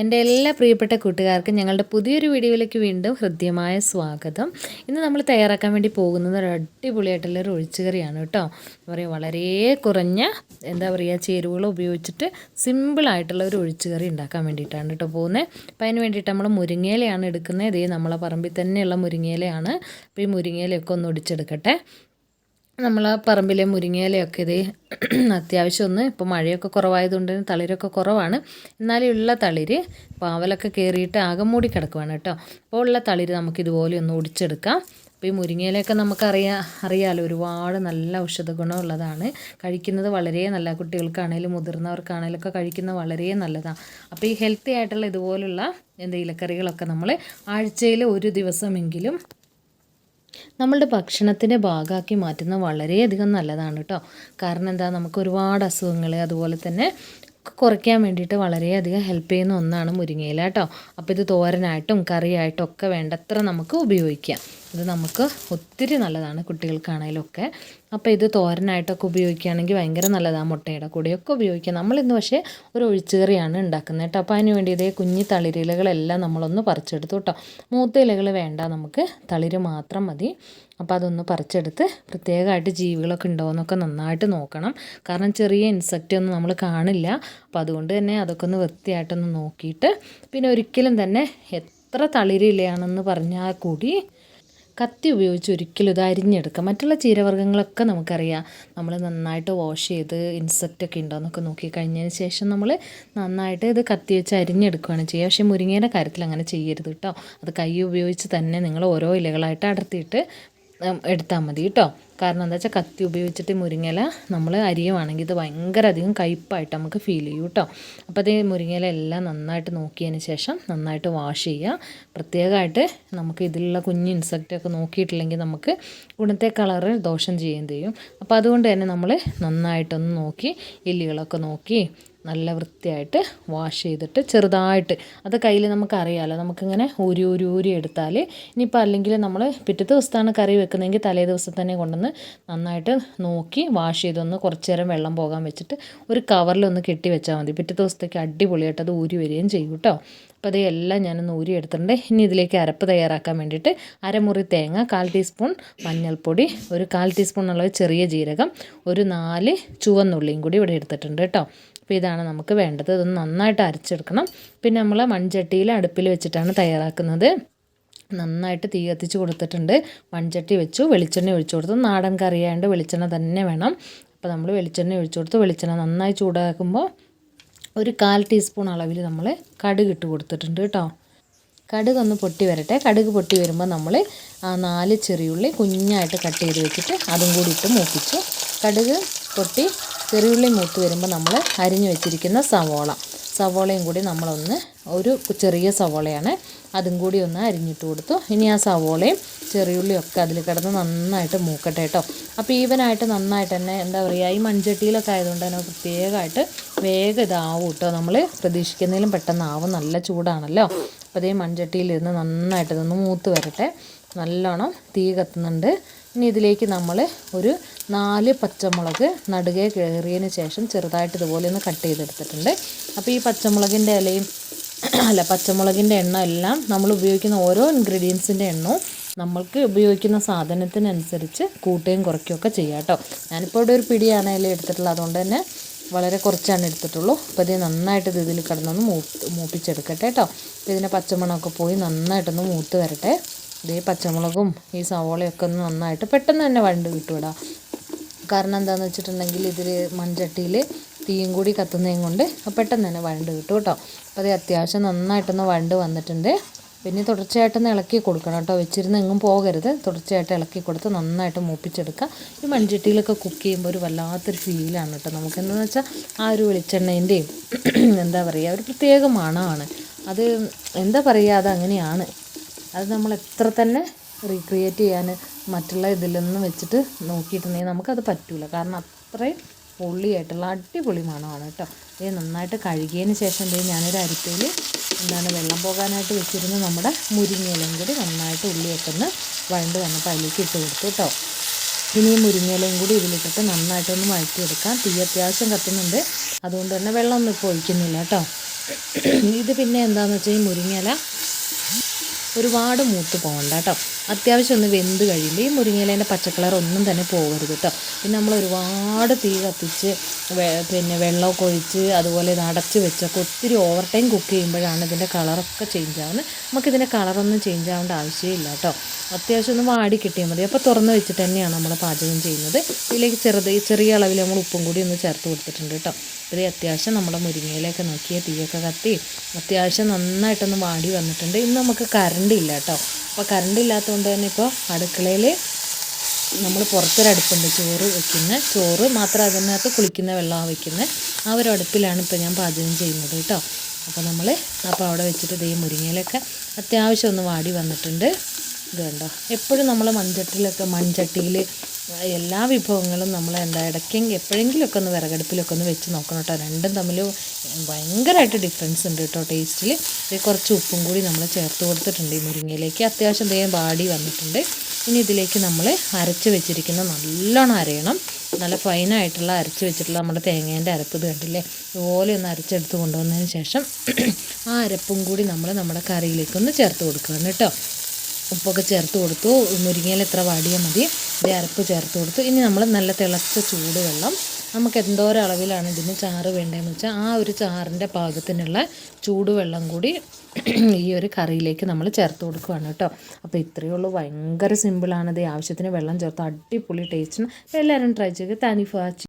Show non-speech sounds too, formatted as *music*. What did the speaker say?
എന്റെ എല്ലാ പ്രിയപ്പെട്ട കൂട്ടുകാർക്കും ഞങ്ങളുടെ പുതിയൊരു വീഡിയോയിലേക്ക് വീണ്ടും ഹൃദ്യമായ സ്വാഗതം. ഇന്ന് നമ്മൾ തയ്യാറാക്കാൻ വേണ്ടി പോകുന്നത് ഒരു അടിപൊളിയായിട്ടുള്ള ഒരു ഒഴിച്ചുകറിയാണ് കേട്ടോ. എന്താ പറയുക വളരെ കുറഞ്ഞ എന്താ പറയുക ചേരുവകൾ ഉപയോഗിച്ചിട്ട് സിമ്പിളായിട്ടുള്ള ഒരു ഒഴിച്ചുകറി ഉണ്ടാക്കാൻ വേണ്ടിയിട്ടാണ് കേട്ടോ പോകുന്നത്. അപ്പോൾ അതിന് വേണ്ടിയിട്ട് നമ്മൾ മുരിങ്ങയിലയാണ് എടുക്കുന്നത്. ഇതേ നമ്മളെ പറമ്പിൽ തന്നെയുള്ള മുരിങ്ങയിലയാണ്. അപ്പോൾ ഈ മുരിങ്ങയിലയൊക്കെ ഒന്ന് ഒടിച്ചെടുക്കട്ടെ. നമ്മൾ ആ പറമ്പിലെ മുരിങ്ങയിലയൊക്കെ ഇത് *clears throat* അത്യാവശ്യം ഒന്ന് ഇപ്പോൾ മഴയൊക്കെ കുറവായതുകൊണ്ട് തളിരൊക്കെ കുറവാണ്. എന്നാലും ഉള്ള തളിര് പാവലൊക്കെ കയറിയിട്ട് ആകെ മൂടി കിടക്കുവാണ് കേട്ടോ. അപ്പോൾ ഉള്ള തളിര് നമുക്ക് ഇതുപോലെ ഒന്ന് ഒടിച്ചെടുക്കാം. അപ്പോൾ ഈ മുരിങ്ങയിലൊക്കെ നമുക്കറിയാം അറിയാമല്ലോ ഒരുപാട് നല്ല ഔഷധ ഗുണമുള്ളതാണ്. കഴിക്കുന്നത് വളരെ നല്ല കുട്ടികൾക്കാണേലും മുതിർന്നവർക്കാണേലും ഒക്കെ കഴിക്കുന്നത് വളരെ നല്ലതാണ്. അപ്പോൾ ഈ ഹെൽത്തി ആയിട്ടുള്ള ഇതുപോലുള്ള എന്താ ഇലക്കറികളൊക്കെ നമ്മൾ ആഴ്ചയിൽ ഒരു ദിവസമെങ്കിലും നമ്മളുടെ ഭക്ഷണത്തിന്റെ ഭാഗമാക്കി മാറ്റുന്നത് വളരെയധികം നല്ലതാണ് കേട്ടോ. കാരണം എന്താ നമുക്ക് ഒരുപാട് അസുഖങ്ങൾ അതുപോലെ തന്നെ കുറയ്ക്കാൻ വേണ്ടിയിട്ട് വളരെയധികം ഹെൽപ്പ് ചെയ്യുന്ന ഒന്നാണ് മുരിങ്ങയില കേട്ടോ. അപ്പോൾ ഇത് തോരനായിട്ടും കറിയായിട്ടും ഒക്കെ വേണ്ടത്ര നമുക്ക് ഉപയോഗിക്കാം. ഇത് നമുക്ക് ഒത്തിരി നല്ലതാണ് കുട്ടികൾക്കാണേലും ഒക്കെ അപ്പോൾ ഇത് തോരനായിട്ടൊക്കെ ഉപയോഗിക്കുകയാണെങ്കിൽ ഭയങ്കര നല്ലതാണ് മുട്ടയുടെ കൂടെയൊക്കെ ഉപയോഗിക്കാം. നമ്മളിന്ന് പക്ഷേ ഒരു ഒഴിച്ചുകറിയാണ് ഉണ്ടാക്കുന്നത് കേട്ടോ. അപ്പോൾ അതിന് വേണ്ടി ഇതേ കുഞ്ഞി തളിരിലകളെല്ലാം നമ്മളൊന്ന് പറിച്ചെടുത്തു കേട്ടോ. മൂത്ത ഇലകൾ വേണ്ട നമുക്ക് തളിര് മാത്രം മതി. അപ്പോൾ അതൊന്ന് പറിച്ചെടുത്ത് പ്രത്യേകമായിട്ട് ജീവികളൊക്കെ ഉണ്ടോ എന്നൊക്കെ നന്നായിട്ട് നോക്കണം. കാരണം ചെറിയ ഇൻസെക്റ്റ് ഒന്നും നമ്മൾ കാണില്ല. അപ്പോൾ അതുകൊണ്ട് തന്നെ അതൊക്കെ ഒന്ന് വൃത്തിയായിട്ടൊന്ന് നോക്കിയിട്ട് പിന്നെ ഒരിക്കലും തന്നെ എത്ര തളിരിലയാണെന്ന് പറഞ്ഞാൽ കൂടി കത്തി ഉപയോഗിച്ച് ഒരിക്കലും ഇത് അരിഞ്ഞെടുക്കുക മറ്റുള്ള ചീരവർഗങ്ങളൊക്കെ നമുക്കറിയാം. നമ്മൾ നന്നായിട്ട് വാഷ് ചെയ്ത് ഇൻസെക്റ്റ് ഒക്കെ ഉണ്ടോ എന്നൊക്കെ നോക്കി കഴിഞ്ഞതിന് ശേഷം നമ്മൾ നന്നായിട്ട് ഇത് കത്തി വെച്ച് അരിഞ്ഞെടുക്കുകയാണ് ചെയ്യുക. പക്ഷേ മുരിങ്ങയുടെ കാര്യത്തിൽ അങ്ങനെ ചെയ്യരുത് കേട്ടോ. അത് കൈ ഉപയോഗിച്ച് തന്നെ നിങ്ങൾ ഓരോ ഇലകളായിട്ട് അടർത്തിയിട്ട് എടുത്താൽ മതി കേട്ടോ. കാരണം എന്താ വെച്ചാൽ കത്തി ഉപയോഗിച്ചിട്ട് മുരിങ്ങയില നമ്മൾ അരിയുവാണെങ്കിൽ ഇത് ഭയങ്കര അധികം കയ്പ്പായിട്ട് നമുക്ക് ഫീൽ ചെയ്യും കേട്ടോ അപ്പോൾ അത് മുരിങ്ങയില എല്ലാം നന്നായിട്ട് നോക്കിയതിന് ശേഷം നന്നായിട്ട് വാഷ് ചെയ്യുക പ്രത്യേകമായിട്ട് നമുക്ക് ഇതിലുള്ള കുഞ്ഞ് ഇൻസെക്റ്റൊക്കെ നോക്കിയിട്ടില്ലെങ്കിൽ നമുക്ക് ഗുണത്തെ കളറ് ദോഷം ചെയ്യുകയും ചെയ്യും. അപ്പോൾ അതുകൊണ്ട് തന്നെ നമ്മൾ നന്നായിട്ടൊന്ന് നോക്കി എല്ലുകളൊക്കെ നോക്കി നല്ല വൃത്തിയായിട്ട് വാഷ് ചെയ്തിട്ട് ചെറുതായിട്ട് അത് കയ്യിൽ നമുക്കറിയാമല്ലോ നമുക്കിങ്ങനെ ഊരി ഊരി ഊരി എടുത്താൽ ഇനിയിപ്പോൾ അല്ലെങ്കിൽ നമ്മൾ പിറ്റേ ദിവസത്താണ് കറി വെക്കുന്നതെങ്കിൽ തലേ ദിവസം തന്നെ കൊണ്ടുവന്ന് നന്നായിട്ട് നോക്കി വാഷ് ചെയ്തൊന്ന് കുറച്ച് നേരം വെള്ളം പോകാൻ വെച്ചിട്ട് ഒരു കവറിലൊന്ന് കെട്ടി വെച്ചാൽ മതി. പിറ്റേ ദിവസത്തേക്ക് അടിപൊളിയായിട്ട് അത് ഊരി വരികയും ചെയ്യും കേട്ടോ. അപ്പോൾ അത് എല്ലാം ഞാനൊന്ന് ഊരി എടുത്തിട്ടുണ്ട്. ഇനി ഇതിലേക്ക് അരപ്പ് തയ്യാറാക്കാൻ വേണ്ടിയിട്ട് അരമുറി തേങ്ങ കാൽ ടീസ്പൂൺ മഞ്ഞൾപ്പൊടി ഒരു കാൽ ടീസ്പൂൺ ഉള്ള ചെറിയ ജീരകം ഒരു നാല് ചുവന്നുള്ളിയും കൂടി ഇവിടെ എടുത്തിട്ടുണ്ട് കേട്ടോ. അപ്പോൾ ഇതാണ് നമുക്ക് വേണ്ടത്. ഇതൊന്ന് നന്നായിട്ട് അരച്ചെടുക്കണം. പിന്നെ നമ്മൾ മൺചട്ടിയിൽ അടുപ്പിൽ വെച്ചിട്ടാണ് തയ്യാറാക്കുന്നത്. നന്നായിട്ട് തീ കത്തിച്ച് കൊടുത്തിട്ടുണ്ട്. മൺചട്ടി വെച്ചു വെളിച്ചെണ്ണ ഒഴിച്ചു കൊടുത്തു. നാടൻ കറിയായതുകൊണ്ട് വെളിച്ചെണ്ണ തന്നെ വേണം. അപ്പോൾ നമ്മൾ വെളിച്ചെണ്ണ ഒഴിച്ചു കൊടുത്തു. വെളിച്ചെണ്ണ നന്നായി ചൂടാക്കുമ്പോൾ ഒരു കാൽ ടീസ്പൂൺ അളവിൽ നമ്മൾ കടുക് ഇട്ട് കൊടുത്തിട്ടുണ്ട് കേട്ടോ. കടുക് ഒന്ന് പൊട്ടി വരട്ടെ. കടുക് പൊട്ടി വരുമ്പോൾ നമ്മൾ നാല് ചെറിയുള്ളി കുഞ്ഞായിട്ട് കട്ട് ചെയ്ത് വെച്ചിട്ട് അതും കൂടി ഇട്ട് മൂപ്പിച്ചു. കടുക് പൊട്ടി ചെറിയുള്ളി മൂത്ത് വരുമ്പോൾ നമ്മൾ അരിഞ്ഞു വെച്ചിരിക്കുന്ന സവോള. സവോളയും കൂടി നമ്മളൊന്ന് ഒരു ചെറിയ സവോളയാണ്. അതും കൂടി ഒന്ന് അരിഞ്ഞിട്ട് കൊടുത്തു. ഇനി ആ സവോളയും ചെറിയുള്ളിയും ഒക്കെ അതിൽ കിടന്ന് നന്നായിട്ട് മൂക്കട്ടെ കേട്ടോ. അപ്പോൾ ഈവനായിട്ട് നന്നായിട്ട് തന്നെ എന്താ പറയുക ഈ മൺചട്ടിയിലൊക്കെ ആയതുകൊണ്ട് തന്നെ പ്രത്യേകമായിട്ട് വേഗം ഇതാവും കേട്ടോ. നമ്മൾ പ്രതീക്ഷിക്കുന്നതിലും പെട്ടെന്നാവും നല്ല ചൂടാണല്ലോ. അപ്പോൾ അതേ മൺചട്ടിയിലിരുന്ന് നന്നായിട്ട് ഇതൊന്ന് മൂത്ത് വരട്ടെ. നല്ലോണം തീ കത്തുന്നുണ്ട്. ഇനി ഇതിലേക്ക് നമ്മൾ ഒരു നാല് പച്ചമുളക് നടുകെ കയറിയതിന് ശേഷം ചെറുതായിട്ട് ഇതുപോലെ ഒന്ന് കട്ട് ചെയ്തെടുത്തിട്ടുണ്ട്. അപ്പോൾ ഈ പച്ചമുളകിന്റെ ഇലയും *clears throat* അല്ല പച്ചമുളകിന്റെ എണ്ണ എല്ലാം നമ്മൾ ഉപയോഗിക്കുന്ന ഓരോ ഇൻഗ്രീഡിയൻസിന്റെ എണ്ണവും നമ്മൾക്ക് ഉപയോഗിക്കുന്ന സാധനത്തിനനുസരിച്ച് കൂട്ടുകയും കുറയ്ക്കുകയൊക്കെ ചെയ്യാം കേട്ടോ. ഞാനിപ്പോൾ ഇവിടെ ഒരു പിടിയാണ് ഇല എടുത്തിട്ടുള്ളത്. അതുകൊണ്ട് തന്നെ വളരെ കുറച്ചാണ് എടുത്തിട്ടുള്ളൂ. അപ്പോൾ ഇത് നന്നായിട്ട് ഇത് ഇതിൽ കിടന്നൊന്ന് മൂ മൂപ്പിച്ചെടുക്കട്ടെ കേട്ടോ. അപ്പോൾ ഇതിന്റെ പച്ചമണമൊക്കെ പോയി നന്നായിട്ടൊന്ന് മൂത്ത് വരട്ടെ. ഇതേ പച്ചമുളകും ഈ സവോളയൊക്കെ ഒന്ന് നന്നായിട്ട് പെട്ടെന്ന് തന്നെ വണ്ട് കിട്ടും കാരണം എന്താണെന്ന് വെച്ചിട്ടുണ്ടെങ്കിൽ ഇതിൽ മൺചട്ടിയിൽ തീയും കൂടി കത്തുന്നതും കൊണ്ട് പെട്ടെന്ന് തന്നെ വണ്ട് കിട്ടും കേട്ടോ. അപ്പോൾ അത് അത്യാവശ്യം നന്നായിട്ടൊന്ന് വണ്ട് വന്നിട്ടുണ്ട്. പിന്നെ തുടർച്ചയായിട്ടൊന്ന് ഇളക്കി കൊടുക്കണം കേട്ടോ. വെച്ചിരുന്ന് എങ്ങും പോകരുത്. തുടർച്ചയായിട്ട് ഇളക്കി കൊടുത്ത് നന്നായിട്ട് മൂപ്പിച്ചെടുക്കുക. ഈ മൺചട്ടിയിലൊക്കെ കുക്ക് ചെയ്യുമ്പോൾ ഒരു വല്ലാത്തൊരു ഫീലാണ് കേട്ടോ. നമുക്ക് എന്താണെന്ന് വെച്ചാൽ ആ ഒരു വെളിച്ചെണ്ണേന്റെയും *clears throat* എന്താ പറയുക ഒരു പ്രത്യേക മണമാണ്. അത് എന്താ പറയുക അത് അങ്ങനെയാണ്. അത് നമ്മൾ എത്ര തന്നെ റീക്രിയേറ്റ് ചെയ്യാൻ മറ്റുള്ള ഇതിലൊന്നും വെച്ചിട്ട് നോക്കിയിട്ടുണ്ടെങ്കിൽ നമുക്കത് പറ്റില്ല കാരണം അത്രയും പൊള്ളിയായിട്ടുള്ള അടിപൊളി മണമാണ് കേട്ടോ. ഇത് നന്നായിട്ട് കഴുകിയതിന് ശേഷം ഇത് ഞാനൊരു അരിപ്പയിൽ എന്താണ് വെള്ളം പോകാനായിട്ട് വെച്ചിരുന്ന നമ്മുടെ മുരിങ്ങയിലയും കൂടി നന്നായിട്ട് ഉള്ളിയൊക്കെ ഒന്ന് വഴണ്ട് വന്നപ്പോൾ അതിലേക്ക് ഇട്ട് കൊടുത്തു കേട്ടോ. ഇനി ഈ മുരിങ്ങയിലയും കൂടി ഇതിലിട്ടിട്ട് നന്നായിട്ടൊന്ന് വഴറ്റിയെടുക്കാം. തീ അത്യാവശ്യം കത്തുന്നുണ്ട്. അതുകൊണ്ട് തന്നെ വെള്ളം ഒന്നും ഇപ്പോൾ ഒഴിക്കുന്നില്ല കേട്ടോ. ഇത് പിന്നെ എന്താണെന്ന് വെച്ചാൽ ഈ മുരിങ്ങയില ഒരുപാട് മൂത്ത് പോകണ്ട കേട്ടോ. അത്യാവശ്യം ഒന്ന് വെന്ത് കഴിയുമ്പോൾ ഈ മുരിങ്ങയിലേന്റെ പച്ചക്കളർ ഒന്നും തന്നെ പോകരുത് കേട്ടോ പിന്നെ നമ്മൾ ഒരുപാട് തീ കത്തിച്ച് പിന്നെ വെള്ളമൊക്കെ ഒഴിച്ച് അതുപോലെ ഇത് അടച്ച് വെച്ചൊക്കെ ഒത്തിരി ഓവർ ടൈം കുക്ക് ചെയ്യുമ്പോഴാണ് ഇതിന്റെ കളറൊക്കെ ചേഞ്ച് ആവുന്നത് നമുക്കിതിന്റെ കളറൊന്നും ചേഞ്ച് ആവേണ്ട ആവശ്യമില്ല കേട്ടോ അത്യാവശ്യം ഒന്ന് വാടി കിട്ടിയാൽ മതി. അപ്പോൾ തുറന്ന് വെച്ചിട്ട് തന്നെയാണ് നമ്മൾ പാചകം ചെയ്യുന്നത്. ഇതിലേക്ക് ചെറുത് ചെറിയ അളവിൽ നമ്മൾ ഉപ്പും കൂടി ഒന്ന് ചേർത്ത് കൊടുത്തിട്ടുണ്ട് കേട്ടോ ഇതേ അത്യാവശ്യം നമ്മുടെ മുരിങ്ങയിലൊക്കെ നോക്കിയ തീയൊക്കെ കത്തി അത്യാവശ്യം നന്നായിട്ടൊന്ന് വാടി വന്നിട്ടുണ്ട്. ഇന്ന് നമുക്ക് കറണ്ട് ഇല്ല കേട്ടോ അപ്പോൾ കറണ്ട് ഇല്ലാത്തതുകൊണ്ട് തന്നെ ഇപ്പോൾ അടുക്കളയിൽ നമ്മൾ പുറത്തൊരടുപ്പുണ്ട് ചോറ് വെക്കുന്ന. ചോറ് മാത്രം അതിനകത്ത് കുളിക്കുന്ന വെള്ളമാണ് വെക്കുന്നത് ആ ഒരു അടുപ്പിലാണ് ഇപ്പോൾ ഞാൻ പാചകം ചെയ്യുന്നത് കേട്ടോ. അപ്പോൾ നമ്മൾ അപ്പോൾ അവിടെ വെച്ചിട്ട് ദേ മുരിങ്ങയിലൊക്കെ അത്യാവശ്യം ഒന്ന് വാടി വന്നിട്ടുണ്ട്. ഇത് കണ്ടോ? എപ്പോഴും നമ്മൾ മൺചട്ടിലൊക്കെ മൺചട്ടിയിൽ എല്ലാ വിഭവങ്ങളും നമ്മൾ എന്താ ഇടയ്ക്കെങ്കിൽ എപ്പോഴെങ്കിലുമൊക്കെ ഒന്ന് വിറകടുപ്പിലൊക്കെ ഒന്ന് വെച്ച് നോക്കണം കേട്ടോ. രണ്ടും തമ്മിൽ ഭയങ്കരമായിട്ട് ഡിഫറൻസ് ഉണ്ട് കേട്ടോ ടേസ്റ്റിൽ ഇത് കുറച്ച് ഉപ്പും കൂടി നമ്മൾ ചേർത്ത് കൊടുത്തിട്ടുണ്ട് ഈ മുരിങ്ങയിലേക്ക്. അത്യാവശ്യം എന്തെങ്കിലും വാടി വന്നിട്ടുണ്ട്. ഇനി ഇതിലേക്ക് നമ്മൾ അരച്ച് വെച്ചിരിക്കുന്ന നല്ലോണം അരയണം. നല്ല ഫൈനായിട്ടുള്ള അരച്ച് വെച്ചിട്ടുള്ള നമ്മുടെ തേങ്ങേന്റെ അരപ്പ് ഇത് കണ്ടില്ലേ? ഇതുപോലെ ഒന്ന് അരച്ചെടുത്ത് കൊണ്ടുവന്നതിന് ശേഷം ആ അരപ്പും കൂടി നമ്മൾ നമ്മുടെ കറിയിലേക്കൊന്ന് ചേർത്ത് കൊടുക്കുകയാണ് കേട്ടോ. ഉപ്പൊക്കെ ചേർത്ത് കൊടുത്തു. മുരിങ്ങയിൽ എത്ര വാടിയാൽ മതി. ഇതേ ചേർത്ത് കൊടുത്തു. ഇനി നമ്മൾ നല്ല തിളച്ച ചൂടുവെള്ളം നമുക്ക് എന്തോരം അളവിലാണ് ഇതിന് ചാറ് വേണ്ടതെന്ന് വെച്ചാൽ ആ ഒരു ചാറിന്റെ പാകത്തിനുള്ള ചൂടുവെള്ളം കൂടി *clears throat* ഈ ഒരു കറിയിലേക്ക് നമ്മൾ ചേർത്ത് കൊടുക്കുകയാണ് കേട്ടോ. അപ്പോൾ ഇത്രയേ ഉള്ളൂ. ഭയങ്കര സിമ്പിളാണ് ഇത്. ആവശ്യത്തിന് വെള്ളം ചേർത്ത് അടിപൊളി ടേസ്റ്റിന് എല്ലാവരും ട്രൈ ചെയ്യുക വാച്ചിങ്